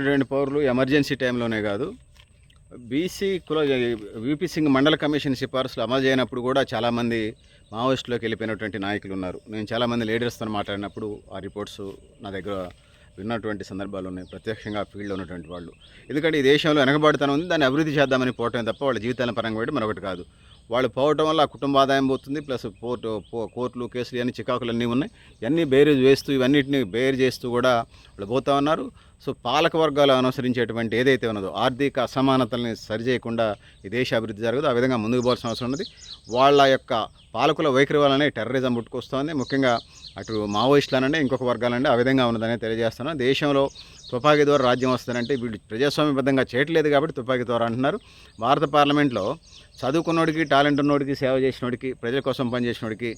ఉన్నటువంటి పౌరులు ఎమర్జెన్సీ టైంలోనే కాదు. బీసీ కుల విపి సింగ్ మండల కమిషన్ సిఫార్సులు అమలు చేయనప్పుడు కూడా చాలామంది మావోయిస్టులోకి వెళ్ళిపోయినటువంటి నాయకులు ఉన్నారు. నేను చాలామంది లీడర్స్తో మాట్లాడినప్పుడు ఆ రిపోర్ట్స్ నా దగ్గర విన్నటువంటి సందర్భాలు ఉన్నాయి. ప్రత్యక్షంగా ఫీల్డ్లో ఉన్నటువంటి వాళ్ళు. ఎందుకంటే ఈ దేశంలో వెనకబడుతనం ఉంది. దాన్ని అభివృద్ధి చేద్దామని పోవటం తప్ప వాళ్ళ జీవితాల పరంగా పెట్టి మరొకటి కాదు. వాళ్ళు పోవటం వల్ల ఆ కుటుంబ ఆదాయం పోతుంది ప్లస్ పోర్టు కోర్టులు కేసులు ఇవన్నీ చికాకులు అన్నీ ఉన్నాయి. ఇవన్నీ బేరీజ్ వేస్తూ ఇవన్నిటిని బేర్ చేస్తూ కూడా వాళ్ళు పోతా ఉన్నారు. సో పాలక వర్గాలు అనుసరించేటువంటి ఏదైతే ఉన్నదో ఆర్థిక అసమానతల్ని సరిచేయకుండా ఈ దేశ అభివృద్ధి జరగదు. ఆ విధంగా ముందుకు పోవాల్సిన అవసరం ఉన్నది. వాళ్ళ యొక్క పాలకుల వైఖరి వల్లనే టెర్రరిజం పుట్టుకొస్తోంది. ముఖ్యంగా అటు మావోయిస్టులనంటే ఇంకొక వర్గాలంటే ఆ విధంగా ఉన్నదని తెలియజేస్తున్నాను. దేశంలో తుపాకీ ద్వారా రాజ్యం వస్తారంటే వీళ్ళు ప్రజాస్వామ్యబద్ధంగా చేయట్లేదు కాబట్టి తుపాకీ ద్వారా అంటున్నారు. భారత పార్లమెంట్లో చదువుకున్నోడికి టాలెంట్ ఉన్నోడికి సేవ చేసినోడికి ప్రజల కోసం పనిచేసినోడికి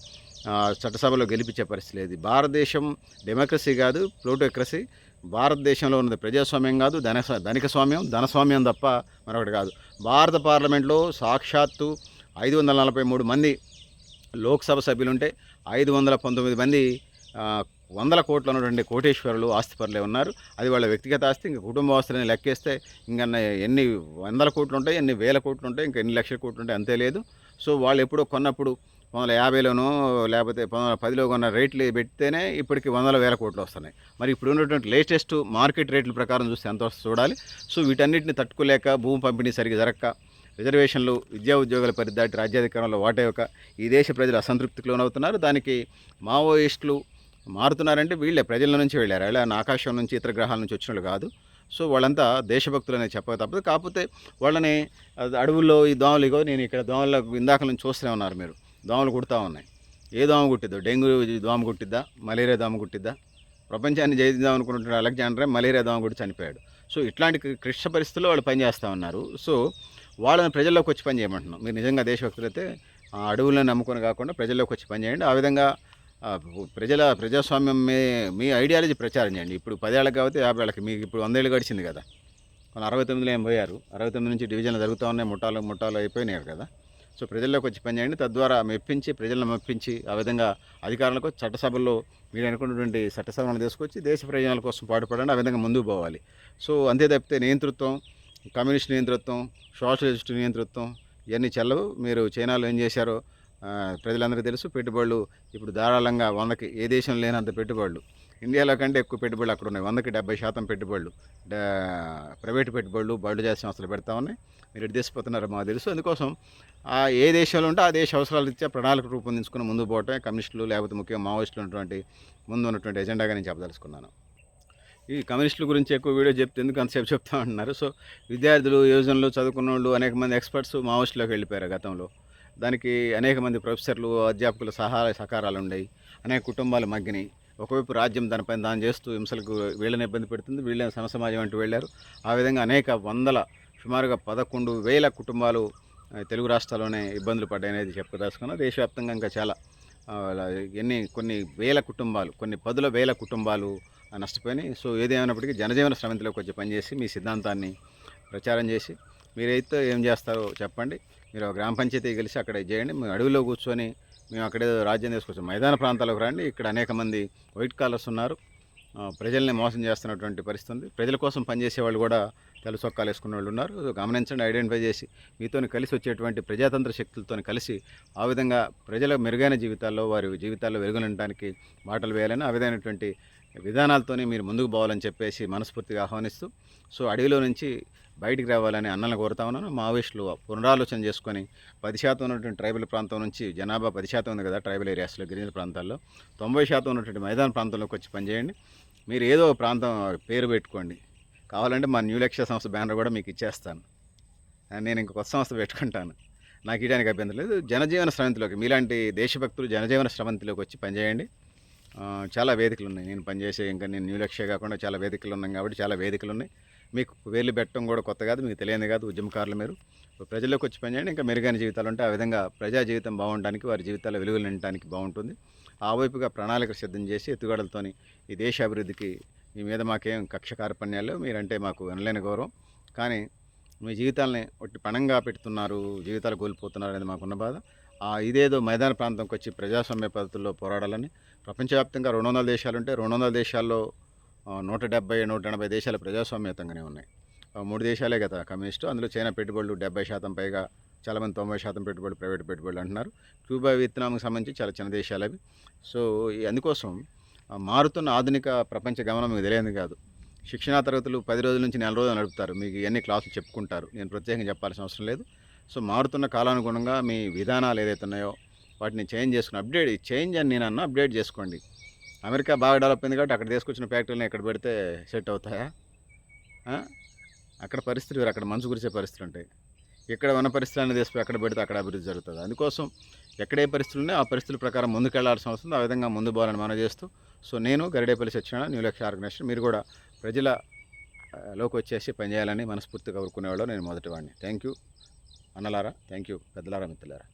చట్టసభలో గెలిపించే పరిస్థితి లేదు. భారతదేశం డెమోక్రసీ కాదు ప్లూటోక్రసీ. భారతదేశంలో ఉన్నది ప్రజాస్వామ్యం కాదు ధన ధనిక స్వామ్యం ధనస్వామ్యం తప్ప మరొకటి కాదు. భారత పార్లమెంట్లో సాక్షాత్తు ఐదు వందల నలభై మూడు మంది లోక్సభ సభ్యులుంటే ఐదు వందల పంతొమ్మిది మంది వందల కోట్లు ఉన్నటువంటి కోటేశ్వరులు ఆస్తిపరులే ఉన్నారు. అది వాళ్ళ వ్యక్తిగత ఆస్తి. ఇంకా కుటుంబ ఆస్తులని లెక్కేస్తే ఇంకా ఎన్ని వందల కోట్లు ఉంటాయి ఎన్ని వేల కోట్లు ఉంటాయి ఇంకా ఎన్ని లక్షల కోట్లు ఉంటాయి అంతే లేదు. సో వాళ్ళు ఎప్పుడో కొన్నప్పుడు వందల యాభైలోనో లేకపోతే పంతొమ్మిది వందల పదిలో కొన్న రేట్లు పెడితేనే ఇప్పటికి వందల వేల కోట్లు వస్తున్నాయి. మరి ఇప్పుడు ఉన్నటువంటి లేటెస్ట్ మార్కెట్ రేట్ల ప్రకారం చూస్తే ఎంత వస్తుంది చూడాలి. సో వీటన్నిటిని తట్టుకోలేక భూమి పంపిణీ సరిగ్గా జరగక రిజర్వేషన్లు విద్యా ఉద్యోగాల పరిదాటి రాజ్యాధికారంలో వాటే ఒక ఈ దేశ ప్రజలు అసంతృప్తికి లోనవుతున్నారు. దానికి మావోయిస్టులు మారుతున్నారంటే వీళ్ళే ప్రజల నుంచి వెళ్ళారు. అలా ఆకాశం నుంచి ఇతర గ్రహాల నుంచి వచ్చిన వాళ్ళు కాదు. సో వాళ్ళంతా దేశభక్తులు అనేది చెప్పక తప్పదు. కాకపోతే వాళ్ళని అడవుల్లో ఈ దోమలు ఇగో నేను ఇక్కడ దోమల ఇందాక నుంచి చూస్తూనే ఉన్నారు మీరు. దోమలు కుడతా ఉన్నాయి. ఏ దోమ కుట్టిద్దో? డెంగ్యూ దోమ కుట్టిద్దా? మలేరియా దోమ కుట్టిద్దా? ప్రపంచాన్ని జయిద్దాం అనుకుంటున్న అలెగ్జాండరే మలేరియా దోమ కూడా చనిపోయాడు. సో ఇట్లాంటి క్లిష్ట పరిస్థితుల్లో వాళ్ళు పనిచేస్తూ ఉన్నారు. సో వాళ్ళని ప్రజల్లోకి వచ్చి పని చేయమంటున్నాం. మీరు నిజంగా దేశభక్తులైతే ఆ అడవులను నమ్ముకొని కాకుండా ప్రజల్లోకి వచ్చి పని చేయండి. ఆ విధంగా ప్రజల ప్రజాస్వామ్యం మీ మీ ఐడియాలజీ ప్రచారం చేయండి. ఇప్పుడు పదేళ్ళకి కాబట్టి యాభై ఏళ్ళకి మీకు ఇప్పుడు వందేళ్ళు గడిచింది కదా. కొన్ని అరవై తొమ్మిదిలో ఏం పోయారు? అరవై తొమ్మిది నుంచి డివిజన్లు జరుగుతూ ఉన్నాయి ముఠాలు ముఠాలు అయిపోయినాయి కదా. సో ప్రజల్లోకి వచ్చి పనిచేయండి తద్వారా మెప్పించి ప్రజలను మెప్పించి ఆ విధంగా అధికారులకు చట్టసభల్లో మీరు అనుకున్నటువంటి చట్టసభలను తీసుకొచ్చి దేశ ప్రయోజనాల కోసం పాటుపడండి ఆ విధంగా ముందుకు పోవాలి. సో అంతే తప్పితే నియంతృత్వం కమ్యూనిస్ట్ నియంతృత్వం సోషలిస్ట్ నియంతృత్వం ఇవన్నీ చెల్లవు. మీరు చైనాలో ఏం చేశారో ప్రజలందరికీ తెలుసు పెట్టుబడులు ఇప్పుడు ధారాళంగా వందకి ఏ దేశం లేనంత పెట్టుబడులు. ఇండియాలో కంటే ఎక్కువ పెట్టుబడులు అక్కడ ఉన్నాయి వందకి డెబ్బై శాతం పెట్టుబడులు. ప్రైవేట్ ప్రైవేటు పెట్టుబడులు బయట చేసే సంస్థలు పెడతా ఉన్నాయి. మీరు ఎటు మాకు తెలుసు. అందుకోసం ఆ ఏ దేశంలో ఉంటే ఆ దేశ అవసరాలు ఇచ్చే ప్రణాళిక రూపొందించుకుని ముందుకు పోవటమే కమ్యూనిస్టులు లేకపోతే ముఖ్యంగా మావోయిస్టులు ఉన్నటువంటి ముందు ఉన్నటువంటి ఎజెండాగా నేను చెప్పదలుచుకున్నాను. ఈ కమ్యూనిస్టుల గురించి ఎక్కువ వీడియో చెప్తే ఎందుకు అంతసేపు చెప్తా ఉంటున్నారు సో విద్యార్థులు యోజనలు చదువుకున్న వాళ్ళు అనేక మంది ఎక్స్పర్ట్స్ మావోయిస్టులోకి వెళ్ళిపోయారు గతంలో. దానికి అనేక మంది ప్రొఫెసర్లు అధ్యాపకుల సహాయ సహకారాలు ఉన్నాయి అనేక కుటుంబాలు మగ్గినాయి. ఒకవైపు రాజ్యం దానిపైన దాని చేస్తూ హింసలకు వీళ్ళని ఇబ్బంది పెడుతుంది వీళ్ళని సమసమాజం అంటూ వెళ్ళారు. ఆ విధంగా అనేక వందల సుమారుగా పదకొండు వేల కుటుంబాలు తెలుగు రాష్ట్రాల్లోనే ఇబ్బందులు పడ్డాయి అనేది చెప్పదలుచుకున్నా. దేశవ్యాప్తంగా ఇంకా చాలా ఎన్ని కొన్ని వేల కుటుంబాలు కొన్ని పదుల వేల కుటుంబాలు నష్టపోయినాయి. సో ఏదేమైనప్పటికీ జనజీవన శ్రమంతిలోకి వచ్చి పనిచేసి మీ సిద్ధాంతాన్ని ప్రచారం చేసి మీరైతే ఏం చేస్తారో చెప్పండి. మీరు గ్రామ పంచాయతీ కలిసి అక్కడ చేయండి. మేము అడవిలో కూర్చొని మేము అక్కడే రాజ్యం తీసుకొచ్చాం. మైదాన ప్రాంతాలకు రండి. ఇక్కడ అనేక మంది వైట్ కాలర్స్ ఉన్నారు. ప్రజల్ని మోసం చేస్తున్నటువంటి పరిస్థితి ఉంది. ప్రజల కోసం పనిచేసే వాళ్ళు కూడా తెల్ల సొక్కాలు వేసుకున్న వాళ్ళు ఉన్నారు. గమనించండి ఐడెంటిఫై చేసి మీతో కలిసి వచ్చేటువంటి ప్రజాతంత్ర శక్తులతో కలిసి ఆ విధంగా ప్రజల మెరుగైన జీవితాల్లో వారి జీవితాల్లో వెలుగునించడానికి మాటలు వేయాలని ఆ విధమైనటువంటి విధానాలతోనే మీరు ముందుకు పోవాలని చెప్పేసి మనస్ఫూర్తిగా ఆహ్వానిస్తూ సో అడవిలో నుంచి బయటికి రావాలని అన్నలను కోరుతా ఉన్నాను. మావోయిస్టులు పునరాలోచన చేసుకొని పది శాతం ఉన్నటువంటి ట్రైబల్ ప్రాంతం నుంచి జనాభా పది శాతం ఉంది కదా ట్రైబల్ ఏరియాస్లో గిరిజన ప్రాంతాల్లో. తొంభై శాతం ఉన్నటువంటి మైదాన ప్రాంతంలోకి వచ్చి పనిచేయండి. మీరు ఏదో ఒక ప్రాంతం పేరు పెట్టుకోండి. కావాలంటే మా న్యూ లక్ష్య సంస్థ బ్యానర్ కూడా మీకు ఇచ్చేస్తాను. నేను ఇంక కొత్త సంస్థ పెట్టుకుంటాను. నాకు ఇవ్వడానికి అభ్యంతరం లేదు. జనజీవన శ్రవంతిలోకి మీలాంటి దేశభక్తులు జనజీవన శ్రవంతిలోకి వచ్చి పనిచేయండి. చాలా వేదికలు ఉన్నాయి నేను పనిచేసే ఇంకా నేను న్యూ లక్ష్య కాకుండా చాలా వేదికలు ఉన్నాయి కాబట్టి చాలా వేదికలు ఉన్నాయి మీకు వేలు పెట్టడం కూడా కొత్త కాదు మీకు తెలియదు కాదు ఉద్యమకారులు మీరు. ప్రజల్లోకి వచ్చి పనిచేయండి ఇంకా మెరుగైన జీవితాలు ఉంటే ఆ విధంగా ప్రజా జీవితం బాగుండడానికి వారి జీవితాల్లో వెలుగులు నిండడానికి బాగుంటుంది. ఆ వైపుగా ప్రణాళిక సిద్ధం చేసి ఎత్తుగడలతోని ఈ దేశ అభివృద్ధికి మీ మీద మాకేం కక్ష కార్పణ్యాలు మీరంటే మాకు వినలేని గౌరవం. కానీ మీ జీవితాలని ఒట్టి పణంగా పెడుతున్నారు జీవితాలు కోల్పోతున్నారు అనేది మాకున్న బాధ. ఇదేదో మైదాన ప్రాంతంకి వచ్చి ప్రజాస్వామ్య పద్ధతుల్లో పోరాడాలని ప్రపంచవ్యాప్తంగా రెండు వందల దేశాలు ఉంటే రెండు వందల దేశాల్లో నూట డెబ్బై నూట ఎనభై దేశాలు ప్రజాస్వామ్యతంగానే ఉన్నాయి. ఆ, మూడు దేశాలే కదా కమ్యూనిస్టు అందులో చైనా పెట్టుబడులు డెబ్బై శాతం పైగా చాలామంది తొంభై శాతం పెట్టుబడులు ప్రైవేట్ పెట్టుబడులు అంటున్నారు. క్యూబా వియత్నాంకి సంబంధించి చాలా చిన్న దేశాలు అవి. సో అందుకోసం మారుతున్న ఆధునిక ప్రపంచ గమనం మీకు తెలియదు కాదు. శిక్షణా తరగతులు పది రోజుల నుంచి నెల రోజులు నడుపుతారు. మీకు ఎన్ని క్లాసులు చెప్పుకుంటారు. నేను ప్రత్యేకంగా చెప్పాల్సిన అవసరం లేదు. సో మారుతున్న కాలానుగుణంగా మీ విధానాలు ఏదైతే ఉన్నాయో వాటిని చేంజ్ చేసుకుని అప్డేట్ చేంజ్ అని నేను అన్న అప్డేట్ చేసుకోండి. అమెరికా బాగా డెవలప్ అయింది కాబట్టి అక్కడ తీసుకొచ్చిన ఫ్యాక్టరీలను ఎక్కడ పెడితే సెట్ అవుతాయా? అక్కడ పరిస్థితులు వేరు అక్కడ మంచు కురిసే పరిస్థితులు ఉంటాయి. ఇక్కడ ఉన్న పరిస్థితులను తీసుకుని ఎక్కడ పెడితే అక్కడ అభివృద్ధి జరుగుతుంది. అందుకోసం ఎక్కడే పరిస్థితులు ఉన్నాయో ఆ పరిస్థితుల ప్రకారం ముందుకెళ్ళాల్సిన అవసరం ఆ విధంగా ముందు పోవాలని మనం చేస్తూ సో నేను గరిడేపల్లి సత్యనారాయణ న్యూ లక్ష్య ఆర్గనైజేషన్ మీరు కూడా ప్రజల లోకి వచ్చేసి పనిచేయాలని మనస్ఫూర్తిగా కోరుకునేవాళ్ళు నేను మొదటి వాడిని థ్యాంక్ యూ అన్నలారా థ్యాంక్ యూ పెద్దలారా మిత్రులారా.